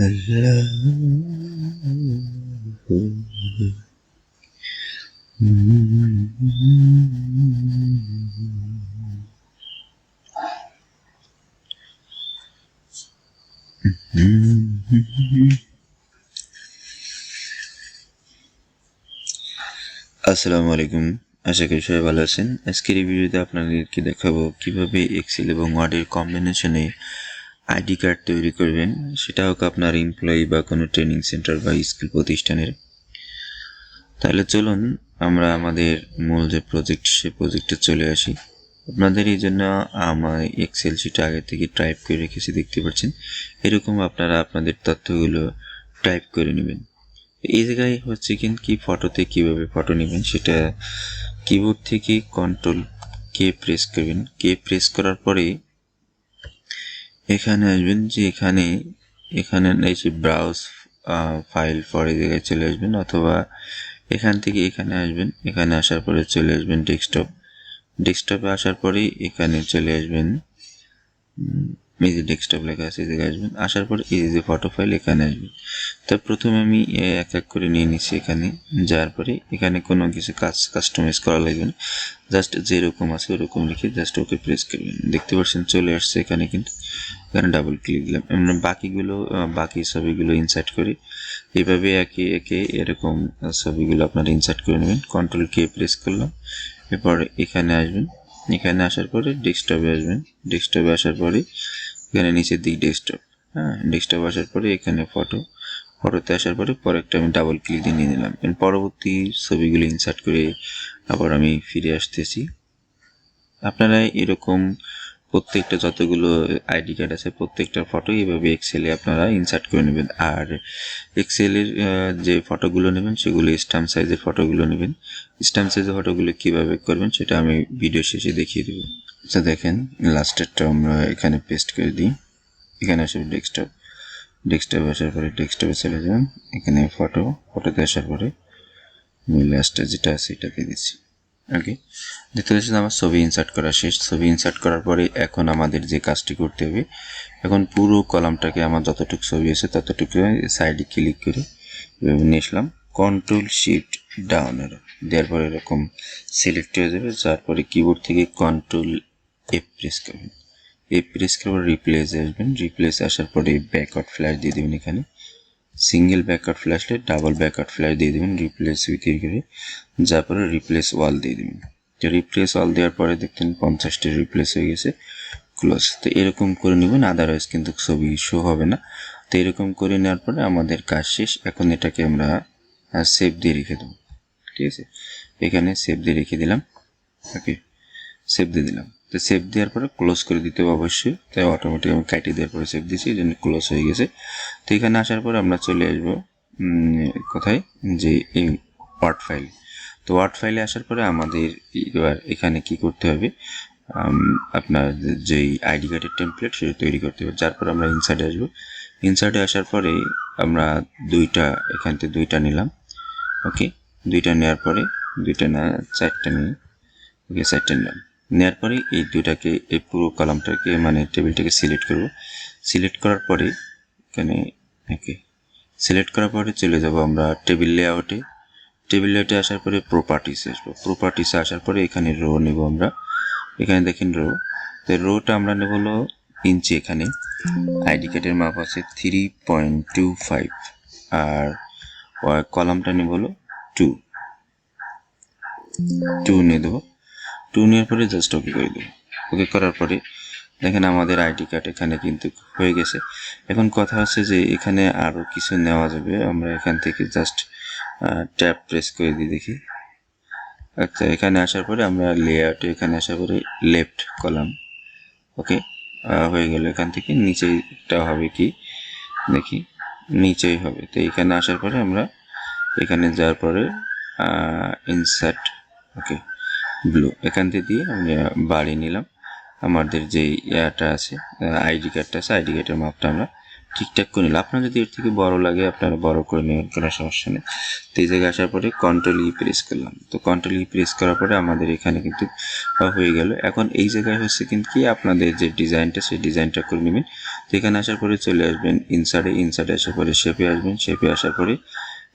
আসসালামু আলাইকুম আশা করি সবাই ভালো আছেন। আজকের এই ভিডিওতে আপনাদেরকে দেখাবো কীভাবে এক্সেল এবং ওয়ার্ডের কম্বিনেশনে আইডি কার্ড তৈরি করবেন, সেটা হোক আপনার এমপ্লয়ি বা কোনো ট্রেনিং সেন্টার বা স্কুল প্রতিষ্ঠানের। তাহলে চলুন আমরা আমাদের মূল যে প্রজেক্ট সে প্রজেক্টে চলে আসি। আপনাদের এই জন্য আমার এক্সেল শিট আগে থেকে টাইপ করে রেখেছি, দেখতে পাচ্ছেন? এরকম আপনারা আপনাদের তথ্যগুলো টাইপ করে নেবেন। এই জায়গায় হচ্ছে কিন কি ফটোতে কীভাবে ফটো নেবেন, সেটা কিবোর্ড থেকে কন্ট্রোল কে প্রেস করবেন। কে প্রেস করার পরে এখানে আসবেন যে এখানে এখানে এসে ব্রাউজ ফাইল পরে জায়গায় চলে আসবেন অথবা এখান থেকে এখানে আসবেন, এখানে আসার পরে চলে আসবেন ডেস্কটপ ডেস্কটপে আসার পরেই এখানে চলে আসবেন এই যে ডেস্কটপ লেখা আছে এদিকে আসবেন, আসার পরে এই যে ফটো ফাইল এখানে আসবেন। তো প্রথমে আমি এক এক করে নিয়ে নিচ্ছি এখানে যাওয়ার পরে এখানে কোনো কিছু কাজ কাস্টমাইজ করা লাগবে না। জাস্ট যেরকম আছে ওরকম লিখে জাস্ট ওকে প্রেস করবেন। দেখতে পাচ্ছেন চলে আসছে এখানে কিন্তু। এখানে ডাবল ক্লিক দিলাম আমরা বাকিগুলো বাকি ছবিগুলো ইনসার্ট করি। এইভাবে একে একে এরকম ছবিগুলো আপনারা ইনসার্ট করে নেবেন। কন্ট্রোল কে প্রেস করলাম। এরপর এখানে আসবেন। এখানে আসার পরে ডেস্কটপে আসবেন। ডেস্কটপে আসার পরে এখানে নিচের দিক ডেস্কটপ হ্যাঁ ডেস্কটপ আসার পরে এখানে ফটো ফটোতে আসার পরে পরে একটা আমি ডাবল ক্লিক দিয়ে নিয়ে নিলাম। পরবর্তী ছবিগুলো ইনসার্ট করে আবার আমি ফিরে আসতেছি। আপনারা এরকম প্রত্যেকটা যতগুলো আইডি কার্ড আছে, প্রত্যেকটা ফটো এইভাবে এক্সেলে আপনারা ইনসার্ট করে নেবেন। আর এক্সেলের যে ফটোগুলো নেবেন, সেগুলো স্ট্যাম্প সাইজের ফটোগুলো নেবেন। স্ট্যাম্প সাইজের ফটোগুলো কীভাবে করবেন, সেটা আমি ভিডিও শেষে দেখিয়ে দেবো। আচ্ছা দেখেন লাস্টেরটা আমরা এখানে পেস্ট করে দিই। এখানে আসবে ডেস্কটপ ডেস্কটপে আসার পরে ডেস্কটপে চলে যাবেন এখানে ফটো ফটোতে আসার পরে আমি লাস্টে যেটা আছে দিয়ে দিচ্ছি। ওকে দেখতে হচ্ছে আমার ছবি ইনসার্ট করা শেষ। ছবি ইনসার্ট করার পরে এখন আমাদের যে কাজটি করতে হবে, এখন পুরো কলামটাকে আমার যতটুকু ছবি আছে ততটুকু সাইডে ক্লিক করে নিয়ে আসলাম। কন্ট্রোল শিফট ডাউন এর দেওয়ার পরে এরকম সিলেক্ট হয়ে যাবে। তারপরে কিবোর্ড থেকে কন্ট্রোল এফ প্রেস করবেন। এফ প্রেস করে রিপ্লেস আসবেন। রিপ্লেস আসার পরে ব্যাকআউট ফ্ল্যাশ দিয়ে দেবেন এখানে। সিঙ্গেল ব্যাকআউট ফ্ল্যাশলে ডাবল ব্যাকআউট ফ্ল্যাশ দিয়ে দেবেন। রিপ্লেস উইথ করে, যার পরে রিপ্লেস ওয়াল দিয়ে দেবেন। তো রিপ্লেস অল দেওয়ার পরে দেখতেন পঞ্চাশটি রিপ্লেস হয়ে গেছে ক্লোজ তো এরকম করে নেবেন আদারওয়াইজ কিন্তু ছবি শো হবে না। তো এরকম করে নেওয়ার পরে আমাদের কাজ শেষ, এখন এটাকে আমরা সেভ দিয়ে রেখে দেবো। ঠিক আছে? এখানে সেভ দিয়ে রেখে দিলাম। ওকে সেভ দিয়ে দিলাম। তো সেভ দেওয়ার পরে ক্লোজ করে দিতে হবে অবশ্যই। তাই অটোমেটিক আমি কাটিয়ে দেওয়ার পরে সেভ দিয়েছি, এই জন্য ক্লোজ হয়ে গেছে। তো এখানে আসার পর আমরা চলে আসব কোথায়? যে এই ওয়ার্ড ফাইল তো ওয়ার্ড ফাইলে আসার পরে আমাদের এবার এখানে কি করতে হবে? আপনার যেই আইডি কার্ডের টেমপ্লেট সেটা তৈরি করতে হবে। যার পর আমরা ইনসার্টে আসব। ইনসার্টে আসার পরে আমরা দুইটা, এখান থেকে দুইটা নিলাম। ওকে দুইটা নেওয়ার পরে, দুইটা না, চারটা নিই ওকে চারটা নিলাম। নেওয়ার পরে এই দুইটাকে, এই পুরো কলামটাকে মানে টেবিলটাকে সিলেক্ট করব। সিলেক্ট করার পরে এখানে ওকে সিলেক্ট করার পরে চলে যাব আমরা টেবিল লেআউটে টেবিল লেআউটে আসার পরে প্রপার্টিসে আসব। প্রপার্টিসে আসার পরে এখানে রো নেব আমরা। এখানে দেখেন রো তো রোটা আমরা নেব হলো ইঞ্চি এখানে। আইডি কার্ডের মাপ আছে থ্রি পয়েন্ট টু ফাইভ আর কলামটা নেব হলো টু টু নিয়ে দেবো। টু নেওয়ার পরে জাস্ট ওকে করে দেবো। ওকে করার পরে দেখেন আমাদের আইডি কার্ড এখানে কিন্তু হয়ে গেছে। এখন কথা হচ্ছে যে এখানে আরও কিছু নেওয়া যাবে। আমরা এখান থেকে জাস্ট ট্যাপ প্রেস করে দিই দেখি। আচ্ছা এখানে আসার পরে আমরা লেআউটে এখানে আসার পরে লেফট কলাম ওকে হয়ে গেল। এখান থেকে নিচেটা হবে কি? দেখি, নিচেই হবে। তো এখানে আসার পরে আমরা এখানে যাওয়ার পরে ইনসার্ট ওকে ব্লু এখান থেকে দিয়ে আমরা বাড়ি নিলাম। আমাদের যে ইয়াটা আছে আইডি কার্ডটা আছে আইডি কার্ডের মাপটা আমরা ঠিকঠাক করে নিল। আপনার যদি এর থেকে বড় লাগে, আপনারা বড় করে নেবেন, কোনো সমস্যা নেই। তো এই জায়গায় আসার পরে কন্ট্রোল ই প্রেস করলাম। তো কন্ট্রোল ই প্রেস করার পরে আমাদের এখানে কিন্তু হয়ে গেল। এখন এই জায়গায় হচ্ছে কিন্তু কি, আপনাদের যে ডিজাইনটা, সেই ডিজাইনটা করে নেবেন। তো এখানে আসার পরে চলে আসবেন ইনসার্টে ইনসার্টে আসার পরে শেপে আসবেন। শেপে আসার পরে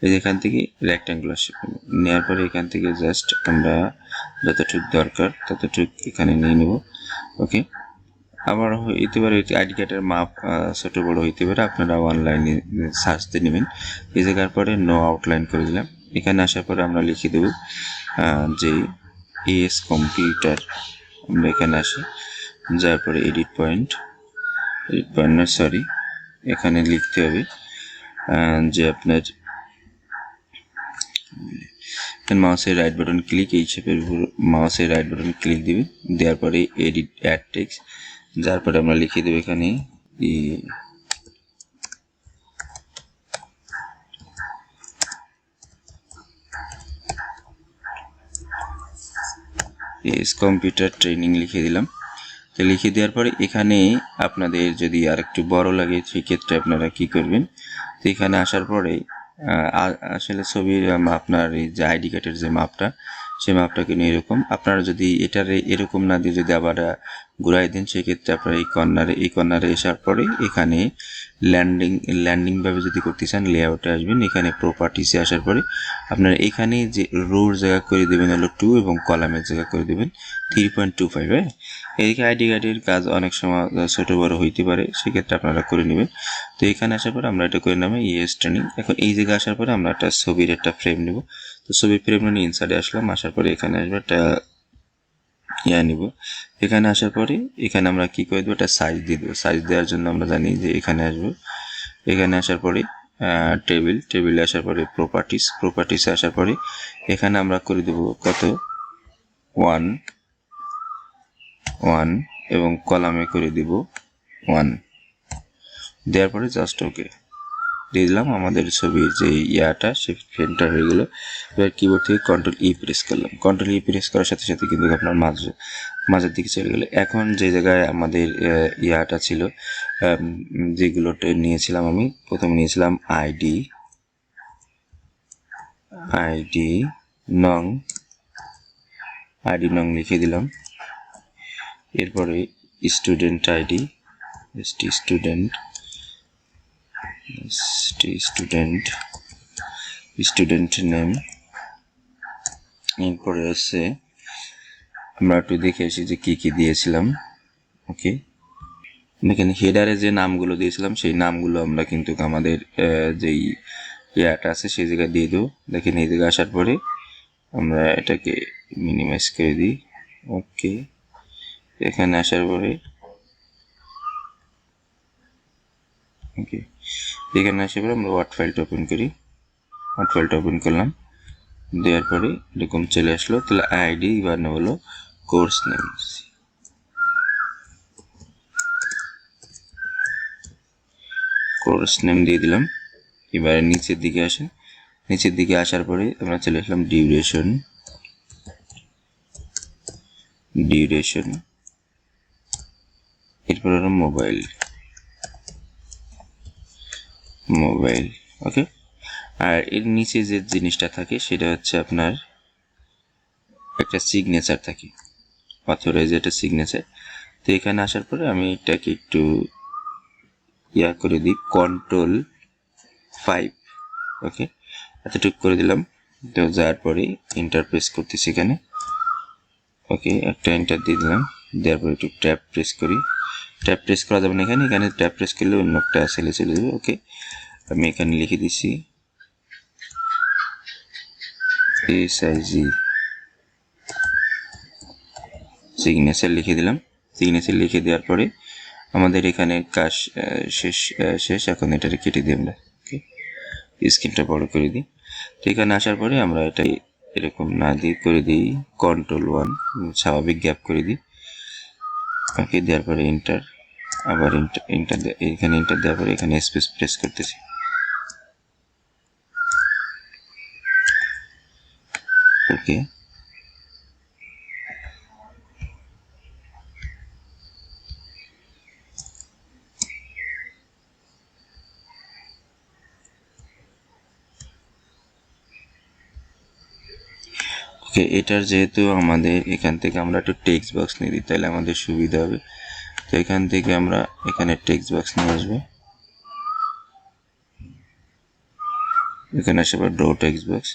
এই এখান থেকে রেক্ট্যাঙ্গুলার শেপ নেওয়ার পরে এখান থেকে জাস্ট আমরা যতটুক দরকার, ততটুক এখানে নিয়ে নেব। ওকে আবার হইতে পারে আইডি কার্ডের মাপ ছোট বড় হইতে পারে, আপনারা অনলাইনে দিয়ে নেবেন। এই জায়গার পরে নো আউটলাইন করে দিলাম। এখানে আসার পরে আমরা লিখে দেব যে এস কম্পিউটার আমরা এখানে আসি। যার পরে এডিট পয়েন্ট এডিট পয়েন্ট না সরি এখানে লিখতে হবে যে আপনার মাউসের রাইট বাটন ক্লিক এই শেপের মাউসের রাইট বাটন ক্লিক দিবে দেওয়ার পরে এডিট অ্যাড টেক্সট যার পরে আমরা লিখে দেবো এখানে এস কম্পিউটার ট্রেনিং লিখে দিলাম। তো লিখে দেওয়ার পরে এখানে আপনাদের যদি আর একটু বড় লাগে, সেক্ষেত্রে আপনারা কি করবেন? তো এখানে আসার পরে আসলে ছবির আপনার এই যে আইডি কার্ডের যে মাপটা সেই মাপটা কিন্তু এরকম। আপনারা যদি এটার এরকম না দিয়ে যদি আবার ঘুরাই দেন, সেক্ষেত্রে আপনারা এই কর্নারে এই কর্নারে আসার পরে এখানে ল্যান্ডিং ল্যান্ডিং ভাবে যদি করতে চান লেআউটে আসবেন। এখানে প্রপার্টিসে আসার পরে আপনারা এখানে যে রোর জায়গা করে দেবেন হলো টু এবং কলামের জায়গা করে দেবেন থ্রি পয়েন্ট টু ফাইভ হ্যাঁ? এদিকে আইডি কার্ডের কাজ অনেক সময় ছোট বড় হইতে পারে, সেক্ষেত্রে আপনারা করে নেবেন। তো এখানে আসার পরে আমরা এটা করে নেব ইএস ট্রেনিং এখন এই জায়গায় আসার পরে আমরা একটা ছবির একটা ফ্রেম নেব। তো ছবি নিয়ে ইনসাইডে আসলাম, আসার পরে এখানে আসবে একটা, ইয়া নিব। এখানে আসার পরে এখানে আমরা কি করে দেবো? একটা সাইজ দিয়ে দেবো। সাইজ দেওয়ার জন্য আমরা জানি যে এখানে আসব। এখানে আসার পরে টেবিল টেবিলে আসার পরে প্রপার্টিস প্রপার্টিসে আসার পরে এখানে আমরা করে দেবো কত? ওয়ান ওয়ান এবং কলামে করে দিব ওয়ান দেওয়ার পরে জাস্ট ওকে দিলাম, আমাদের ছবির যে ইয়াটা, সে ফ্রেমটা হয়ে গেলো। এবার কিবোর্ড থেকে কন্ট্রোল ই প্রেস করলাম। কন্ট্রোল ই প্রেস করার সাথে সাথে কিন্তু আপনার মাঝ, মাঝের দিকে চলে গেলো। এখন যে জায়গায় আমাদের ইয়াটা ছিল যেগুলো নিয়েছিলাম আমি, প্রথমে নিয়েছিলাম আইডি আইডি নং আইডি নং লিখে দিলাম। এরপরে student ID student student student name এরপরে আছে, আমরা একটু দেখে আসি যে কি কি দিয়েছিলাম ওকে এখানে হেডারে যে নামগুলো দিয়েছিলাম, সেই নামগুলো আমরা কিন্তু আমাদের যেই ইয়াটা আছে, সেই জায়গায় দিয়ে দেবো। দেখেন, এই জায়গায় আসার পরে আমরা এটাকে মিনিমাইজ করে দিই ওকে এখানে আসার পরে ওকে এখানে আসার পরে আমরা ওয়ার্ড ফাইলটা ওপেন করি। ওয়ার্ড ফাইলটা ওপেন করলাম। দেওয়ার পরে এরকম চলে আসলো, তাহলে আইডি এবার হলো কোর্স নেম কোর্স নেম দিয়ে দিলাম। এবারে নিচের দিকে আসেন নিচের দিকে আসার পরে আমরা চলে আসলাম ডিউরেশন ডিউরেশন এরপর হলো মোবাইল মোবাইল ওকে আর এর নিচে যে জিনিসটা থাকে, সেটা হচ্ছে আপনার একটা সিগনেচার থাকে। অথরাইজ একটা সিগনেচার তো এখানে আসার পরে আমি এটাকে একটু ইয়া করে দিই। কন্ট্রোল ফাইভ ওকে এতটুকু করে দিলাম। তো যাওয়ার পরে ইন্টারপ্রেস করতেছি এখানে। ওকে একটা এন্টার দিয়ে দিলাম। দেওয়ার পরে একটু ট্যাপ প্রেস করি। ট্যাপ প্রেস করা যাবে না এখানে এখানে ট্যাপ প্রেস করলে অন্য একটা সেলে চলে যাবে ওকে আমি এখানে লিখে দিচ্ছি সিগনেচার লিখে দিলাম। সিগনেচার লিখে দেওয়ার পরে আমাদের এখানে কাজ শেষ শেষ, এখন এটাকে কেটে দিই আমরা ওকে স্ক্রিনটা বড় করে দিই। তো এখানে আসার পরে আমরা এটা এরকম না দিয়ে করে দিই কন্ট্রোল ওয়ান স্বাভাবিক গ্যাপ করে দিই। ওকে দেওয়ার পরে ইন্টার আবার ইন্টার এন্টার এখানে ইন্টার দেওয়ার পরে এখানে স্পেস প্রেস করতেছি। ওকে ওকে এটার যেহেতু আমাদের এখান থেকে আমরা একটু টেক্সট বক্স নিয়ে দিই, তাহলে আমাদের সুবিধা হবে। তো এখান থেকে আমরা এখানে টেক্সট বক্স নিয়ে আসব। এখানে আসার পর ড্র টেক্সট বক্স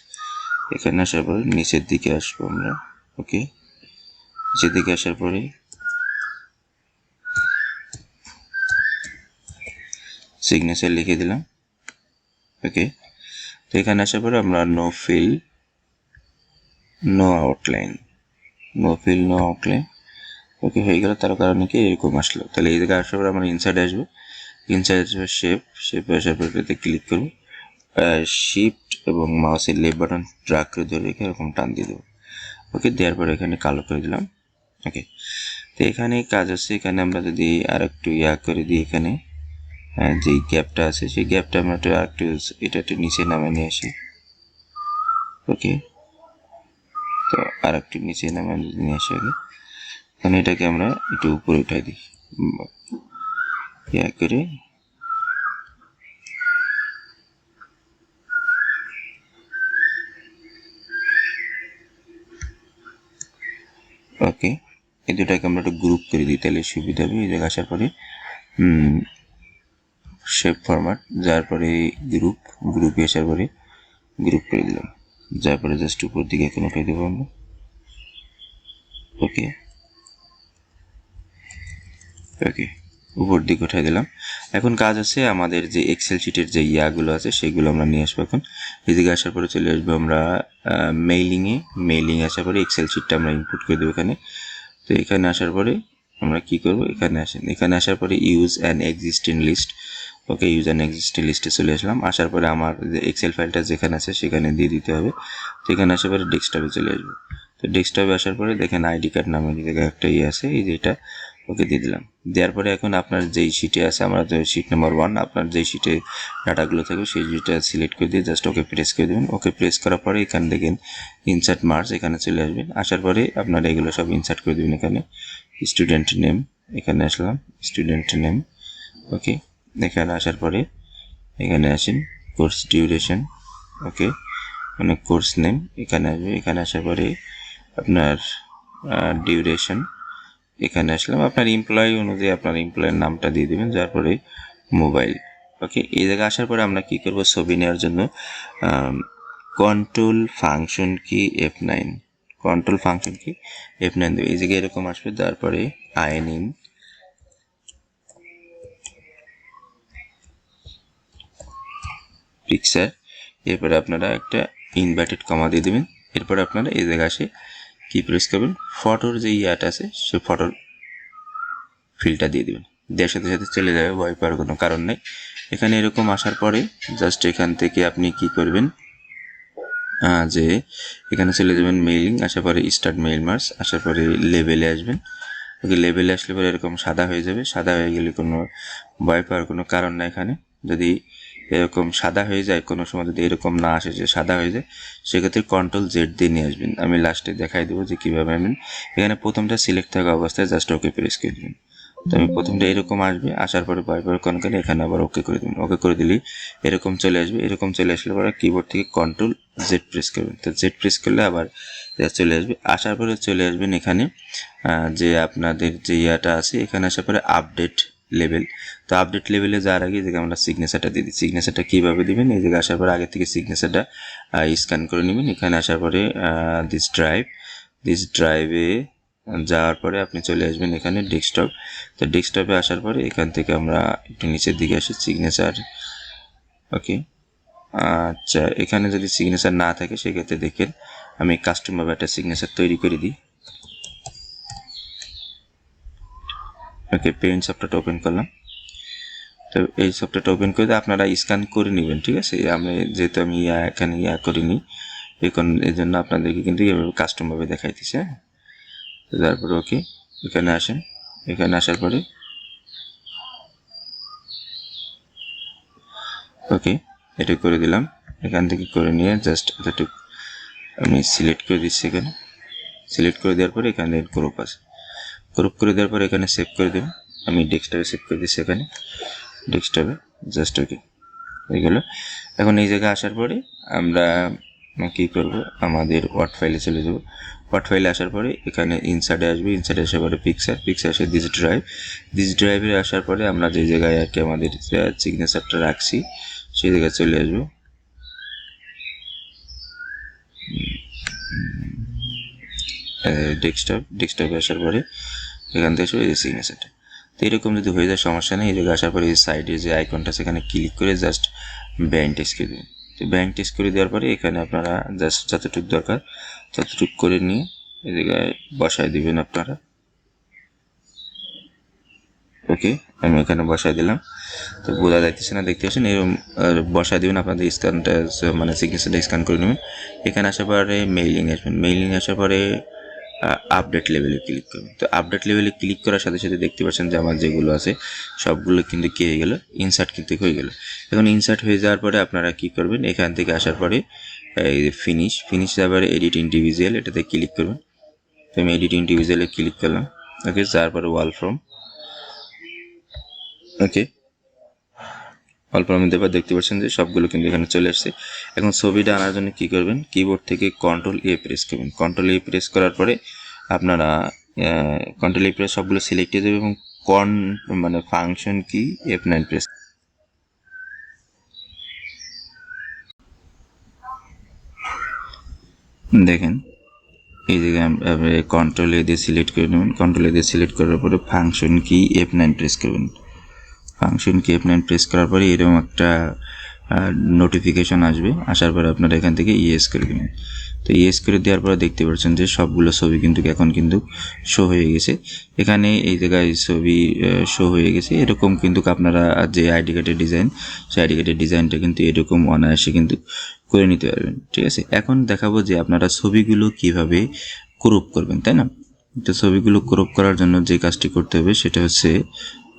এখানে আসার পর নিচের দিকে আসব আমরা ওকে নিচের দিকে আসার পরে সিগনেচার লিখে দিলাম ওকে তো এখানে আসার পরে আমরা no fill no outline no fill no outline okay হয়ে গেল, তার কারণে কি এরকম আসলো। তাহলে এই জায়গায় আসার পর আমরা ইনসাইড আসব। ইনসাইড আসবে শেপ শেপে আসার পর এটাতে ক্লিক করব। শিফট এবং মাউসের লেফট বাটন ড্রাগ করে ধরে রেখে এরকম টান দিয়ে দেবো। ওকে দেওয়ার পর এখানে কালো করে দিলাম। ওকে তো এখানে কাজ আছে এখানে আমরা যদি আর একটু ইয়া করে দিই এখানে যে গ্যাপটা আছে, সেই গ্যাপটা আমরা একটু আর একটু এটা একটু নিচে নামে নিয়ে আসি। ওকে তো আর একটু নিচে নামে নিয়ে আসি আগে। এটাকে আমরা একটু উপরে উঠাই দিই। করে ওকে, এই দুটাকে আমরা একটু গ্রুপ করে দিই তাহলে সুবিধা হবে। এই জায়গায় আসার পরে শেপ ফরম্যাট যার পরে গ্রুপ গ্রুপে আসার পরে গ্রুপ করে দিলাম। যার পরে জাস্ট উপর দিকে এখন উঠাই দেবো আমরা। ওকে ওকে উপর দিকে উঠাই দিলাম এখন কাজ আছে আমাদের যে এক্সেল শিটের যে ইয়াগুলো আছে, সেগুলো আমরা নিয়ে আসব এখন। এদিকে আসার পরে চলে আসব আমরা মেইলিংয়ে মেইলিং আসার পরে এক্সেল শিটটা আমরা ইনপুট করে দেবো এখানে। তো এখানে আসার পরে আমরা কি করব? এখানে আসেন। এখানে আসার পরে use an existing list okay use an existing লিস্টে চলে আসলাম। আসার পরে আমার যে এক্সেল ফাইলটা যেখানে আছে সেখানে দিয়ে দিতে হবে। তো এখানে আসার পরে ডেস্কটপে চলে আসব। তো ডেস্কটপে আসার পরে দেখেন আইডি কার্ড জায়গায় একটা ইয়ে আছে, এই যে এটা ওকে দিয়ে দিলাম। দেওয়ার পরে এখন আপনার যেই শিটে আছে, আমরা তো শিট নাম্বার ওয়ান আপনার যেই শিটে ডাটাগুলো থাকবে সেই শিটটা সিলেক্ট করে দিয়ে জাস্ট ওকে প্রেস করে দেবেন। ওকে প্রেস করার পরে এখানে দেখেন ইনসার্ট মার্চ এখানে চলে আসবেন আসার পরে আপনারা এগুলো সব ইনসার্ট করে দেবেন এখানে। স্টুডেন্ট নেম এখানে আসলাম। স্টুডেন্ট নেম ওকে এখানে আসার পরে এখানে আসেন কোর্স ডিউরেশন ওকে মানে কোর্স নেম এখানে আসবে। এখানে আসার পরে আপনার ডিউরেশন এখানে আসলাম। আপনার এমপ্লয়ি অনুযায়ী আপনার এমপ্লয়ের নামটা দিয়ে দেবেন, যার পরে মোবাইল ওকে এই জায়গায় আসার পরে আমরা কি করব? ছবি নেওয়ার জন্য control function key F nine control function key F nine দেবে। এই জায়গায় এরকম আসবে তারপরে আইন ইন পিকচার এরপরে আপনারা একটা ইনভার্টেড কমা দিয়ে দেবেন। এরপর আপনারা এই জায়গায় আসে কি প্রেস করবেন? ফটোর যে ইয়াটা আছে, সে ফটোর ফিলটা দিয়ে দেবেন। দেওয়ার সাথে সাথে চলে যাবে, ভয় পাওয়ার কোনো কারণ নেই। এখানে এরকম আসার পরে জাস্ট এখান থেকে আপনি কি করবেন? যে এখানে চলে যাবেন মেইলিং আসার পরে স্টার্ট মেইল মার্স আসার পরে লেভেলে আসবেন। ওকে লেভেলে আসলে পরে এরকম সাদা হয়ে যাবে। সাদা হয়ে গেলে কোনো ভয় পাওয়ার কোনো কারণ না এখানে। যদি এরকম সাদা হয়ে যায়, কোনো সময় যদি এরকম না আসে যে সাদা হয়ে যায়, সেক্ষেত্রে কন্ট্রোল জেড দিয়ে নিয়ে আসবেন। আমি লাস্টে দেখাই দেবো যে কীভাবে আনবেন এখানে প্রথমটা সিলেক্ট থাকা অবস্থায় জাস্ট ওকে প্রেস করে দেবেন। তো আমি প্রথমটা এরকম আসবে, আসার পরে পাওয়ার কোনো কারণে এখানে আবার ওকে করে দেবেন। ওকে করে দিলেই এরকম চলে আসবে, এরকম চলে আসলে পরে কিবোর্ড থেকে কন্ট্রোল জেড প্রেস করবেন। তো জেড প্রেস করলে আবার চলে আসবে। আসার পরে চলে আসবেন এখানে যে আপনাদের যে ইয়াটা আছে, এখানে আসার পরে আপডেট লেভেল তো আপডেট লেভেলে যাওয়ার আগে যে আমরা সিগনেচারটা দিয়ে দিই। সিগনেচারটা কীভাবে দিবেন? এই জায়গায় আসার পরে আগে থেকে সিগনেচারটা স্ক্যান করে নেবেন। এখানে আসার পরে দিস ড্রাইভ দিস ড্রাইভে যাওয়ার পরে আপনি চলে আসবেন এখানে ডেস্কটপ তো ডেস্কটপে আসার পরে এখান থেকে আমরা একটু নিচের দিকে আসি সিগনেচার ওকে আচ্ছা এখানে যদি সিগনেচার না থাকে, সেক্ষেত্রে দেখেন আমি কাস্টমভাবে একটা সিগনেচার তৈরি করে দিই। ওকে পেইন্ট সফটওয়্যারটা ওপেন করলাম। তো এই সফটওয়্যারটা ওপেন করে আপনারা স্ক্যান করে নেবেন, ঠিক আছে? আমি যেহেতু আমি এখানে ইয়া করিনি এখন এই জন্য আপনাদেরকে কিন্তু এভাবে কাস্টমভাবে দেখাইতেছে হ্যাঁ? তারপরে ওকে এখানে আসেন। এখানে আসার পরে ওকে এটা করে দিলাম। এখান থেকে করে নিয়ে জাস্ট এতটুকু আমি সিলেক্ট করে দিচ্ছি এখানে। সিলেক্ট করে দেওয়ার পরে এখানে গ্রুপ আছে। গ্রুপ করে দেওয়ার পরে এখানে সেভ করে দেবেন আমি ডেস্কটপে সেভ করে দিচ্ছি এখানে। ডেস্কটপে জাস্ট ওকে হয়ে গেল। এখন এই জায়গায় আসার পরে আমরা কী করব? আমাদের ওয়ার্ড ফাইলে চলে যাব। ওয়ার্ড ফাইলে আসার পরে এখানে ইনসার্টে আসবে। ইনসার্টে আসার পরে পিকচার পিকচার আসে দিস ড্রাইভ দিস ড্রাইভে আসার পরে আমরা যে জায়গায় আর কি আমাদের সিগনেচারটা রাখছি, সেই জায়গায় চলে আসব। ডেস্কটপ ডেস্কটপে আসার পরে এখান থেকে শুরু এই সিগনেচারটা তো এরকম যদি হয়ে যায়, সমস্যা নেই। জায়গায় আসার পরে এই সাইডে যে আইকনটা সেখানে ক্লিক করে জাস্ট ব্যাঙ্ক টেস্ট করে দেবেন তো ব্যাঙ্ক টেস্ট করে দেওয়ার পরে এখানে আপনারা জাস্ট যতটুকু দরকার, ততটুকু করে নিয়ে এই জায়গায় বসায় দিবেন আপনারা। ওকে, আমি এখানে বসায় দিলাম। তো বোঝা যাইতেছে না, দেখতে পাচ্ছেন? এরকম বসায় দিবেন, আপনাদের স্ক্যানটা মানে সিগনেচারটা স্ক্যান করে নেবেন। এখানে আসার পরে মেইলিং আসবেন। মেইলিং আসার পরে আপডেট লেভেলে ক্লিক করবেন তো আপডেট লেভেলে ক্লিক করার সাথে সাথে দেখতে পাচ্ছেন যে আমার যেগুলো আছে, সবগুলো কিন্তু কী হয়ে গেল? ইনসার্ট কিন্তু হয়ে গেল। এখন ইনসার্ট হয়ে যাওয়ার পরে আপনারা কি করবেন? এখান থেকে আসার পরে ফিনিশ ফিনিশ যাবার এডিট ইন্ডিভিজুয়াল এটাতে ক্লিক করবেন। তো আমি এডিট ইন্ডিভিজুয়ালে ক্লিক করলাম। ওকে তারপরে ওয়াল ফ্রম ওকে অল্প আমি দেবার দেখতে পাচ্ছেন যে সবগুলো কিন্তু এখানে চলে আসছে। এখন ছবিটা আনার জন্য কি করবেন? কিবোর্ড থেকে কন্ট্রোল এ প্রেস করবেন। কন্ট্রোল এ প্রেস করার পরে আপনারা কন্ট্রোল এ প্রেস সবগুলো সিলেক্ট হয়ে যাবে এবং কন মানে function key F nine press দেখেন, এই জায়গায় কন্ট্রোল এ দিয়ে সিলেক্ট করে নেবেন। কন্ট্রোল এ দিয়ে সিলেক্ট করার পরে function key F nine press করবেন। ফাংশন কি নাইন প্রেস করার পরে এরকম একটা নোটিফিকেশন আসবে। আসার পরে আপনারা এখান থেকে ইয়েস করে দেবেন। তো ইয়েস করে দেওয়ার পরে দেখতে পাচ্ছেন যে সবগুলো ছবি কিন্তু এখন কিন্তু শো হয়ে গেছে। এখানে এই জায়গায় ছবি শো হয়ে গেছে। এরকম কিন্তু আপনারা যে আইডি কার্ডের ডিজাইন সেই আইডি কার্ডের ডিজাইনটা কিন্তু এরকম অনায়াসে কিন্তু করে নিতে পারবেন। ঠিক আছে? এখন দেখাবো যে আপনারা ছবিগুলো কীভাবে ক্রপ করবেন, তাই না? তো ছবিগুলো ক্রপ করার জন্য যে কাজটি করতে হবে সেটা হচ্ছে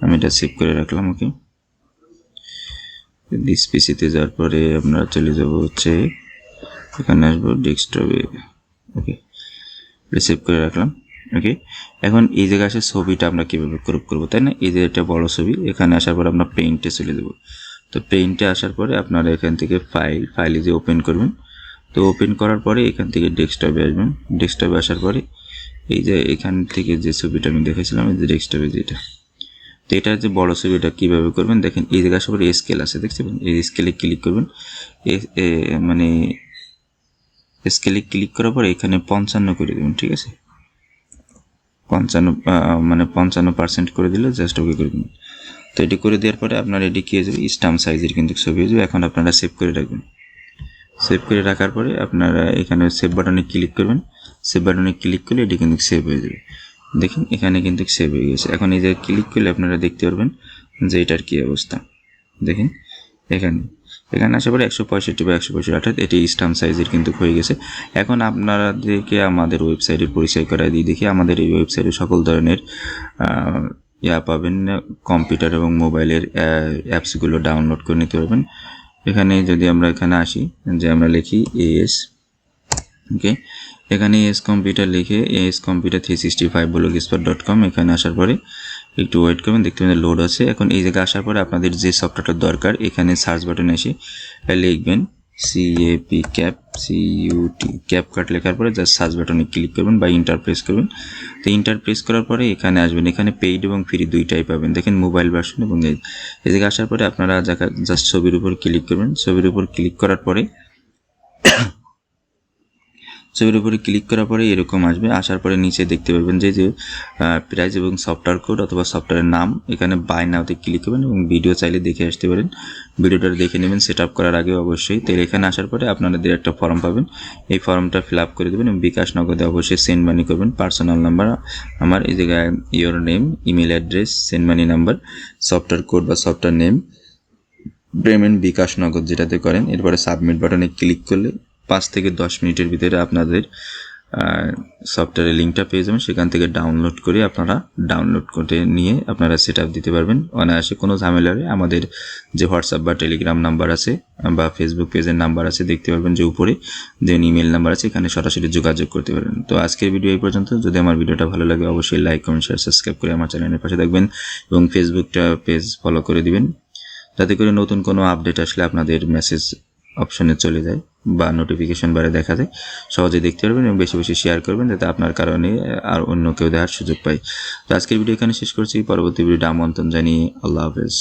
আমি এটা সেভ করে রাখলাম ওকে ডিস পিসিতে যাওয়ার পরে আমরা চলে যাব হচ্ছে, এখানে আসব ডেস্কটপে ওকে সেভ করে রাখলাম ওকে এখন এই জায়গায় আসে ছবিটা আমরা কীভাবে ক্রপ করব, তাই না? এই যে একটা বড় ছবি, এখানে আসার পর আমরা পেইন্টে চলে দেবো তো পেইন্টে আসার পরে আপনারা এখান থেকে ফাইল ফাইলে যে ওপেন করবেন, তো ওপেন করার পরে এখান থেকে ডেস্কটপে আসবেন। ডেস্কটপে আসার পরে এই যে এখান থেকে যে ছবিটা আমি দেখেছিলাম এই যে ডেস্কটপে যেটা। তো এটা যে বড় ছবিটা কীভাবে করবেন? দেখেন, এই জায়গায় সবার স্কেল আছে, দেখতে এই স্কেলে ক্লিক করবেন। মানে স্কেলে ক্লিক করার পরে এখানে পঞ্চান্ন করে দেবেন, ঠিক আছে? পঞ্চান্ন মানে পঞ্চান্ন পার্সেন্ট করে দিলে জাস্ট ওকে করে দেবেন। তো এটি করে দেওয়ার পরে আপনার এটি কী হয়ে যাবে? স্টাম্প সাইজের কিন্তু ছবি হয়ে যাবে। এখন আপনারা সেভ করে রাখবেন। সেভ করে রাখার পরে আপনারা এখানে সেভ বাটনে ক্লিক করবেন। সেভ বাটনে ক্লিক করলে এটি কিন্তু সেভ হয়ে যাবে। দেখুন, এখানে কিন্তু সেভ হয়ে গেছে। এখন এই যে ক্লিক করলে আপনারা দেখতে পারবেন যে এটার কী অবস্থা। দেখেন, এখানে। এখানে আসার পরে একশো পঁয়ষট্টি বা একশো পঁয়ষট্টি, অর্থাৎ এটি স্টাম্প সাইজের কিন্তু হয়ে গেছে। এখন আপনাদেরকে আমাদের ওয়েবসাইটের পরিচয় করায় দিই। দেখি, আমাদের এই ওয়েবসাইটে সকল ধরনের ইয়া পাবেন কম্পিউটার এবং মোবাইলের অ্যাপসগুলো ডাউনলোড করে নিতে পারবেন। এখানে যদি আমরা এখানে আসি, যে আমরা লিখি এএস ওকে এখানে এস কম্পিউটার লিখে S computer three sixty five blogspot dot com এখানে আসার পরে একটু ওয়েট করবেন, দেখতে পাবেন লোড আছে। এখন এই জায়গায় আসার পরে আপনাদের যে সফটওয়্যারটা দরকার, এখানে সার্চ বাটনে এসে লিখবেন C CAP cap CUT cap cut লেখার পরে জাস্ট সার্চ বাটনে ক্লিক করবেন বা ইন্টার প্রেস করবেন। তো ইন্টার প্রেস করার পরে এখানে আসবেন, এখানে পেইড এবং ফ্রি দুইটাই পাবেন। দেখেন মোবাইল ভার্সন এবং এই জায়গায় আসার পরে আপনারা জাস্ট ছবির উপর ক্লিক করবেন, ছবির উপর ক্লিক করার পরে ছবির উপরে ক্লিক করার পরে এরকম আসবে। আসার পরে নিচে দেখতে পাবেন যে যে প্রাইস এবং সফটওয়্যার কোড অথবা সফটওয়্যারের নাম এখানে বাই নাওতে ক্লিক করবেন এবং ভিডিও চাইলে দেখে আসতে পারেন। ভিডিওটা দেখে নেবেন সেট আপ করার আগে অবশ্যই। তো এখানে আসার পরে আপনাদের একটা ফর্ম পাবেন। এই ফর্মটা ফিল আপ করে দেবেন এবং বিকাশ নগদে অবশ্যই সেন্ড মানি করবেন। পার্সোনাল নাম্বার আমার এই জায়গায় your name email address send money number software code বা software name payment bKash Nagad যেটাতে করেন। এরপরে সাবমিট বাটনে ক্লিক করলে পাঁচ থেকে দশ মিনিটের ভিতরে আপনাদের সফটওয়্যারের লিঙ্কটা পেয়ে যাবেন। সেখান থেকে ডাউনলোড করে আপনারা ডাউনলোড করে নিয়ে আপনারা সেট দিতে পারবেন। অনায়াসে কোনো ঝামেলা নেই। আমাদের যে হোয়াটসঅ্যাপ বা টেলিগ্রাম নাম্বার আছে বা ফেসবুক পেজের নাম্বার আছে, দেখতে পারবেন যে উপরে যে ইমেল নাম্বার আছে, এখানে সরাসরি যোগাযোগ করতে পারবেন। তো আজকের ভিডিও এই পর্যন্ত। যদি আমার ভিডিওটা ভালো লাগে, অবশ্যই লাইক কমেন্ট শেয়ার সাবস্ক্রাইব করে আমার চ্যানেলের পাশে থাকবেন এবং ফেসবুকটা পেজ ফলো করে দিবেন। যাতে করে নতুন কোনো আপডেট আসলে আপনাদের মেসেজ অপশনে চলে যায়। বা নোটিফিকেশন বারে দেখা যায়। সহজে দেখতে পারবেন এবং বেশি বেশি শেয়ার করবেন যাতে আপনার কারণে আর অন্য কেউ দেখার সুযোগ পায়। তো আজকের ভিডিও এখানে শেষ করছি। পরবর্তী ভিডিওটা আমন্ত্রণ জানিয়ে আল্লাহ হাফেজ।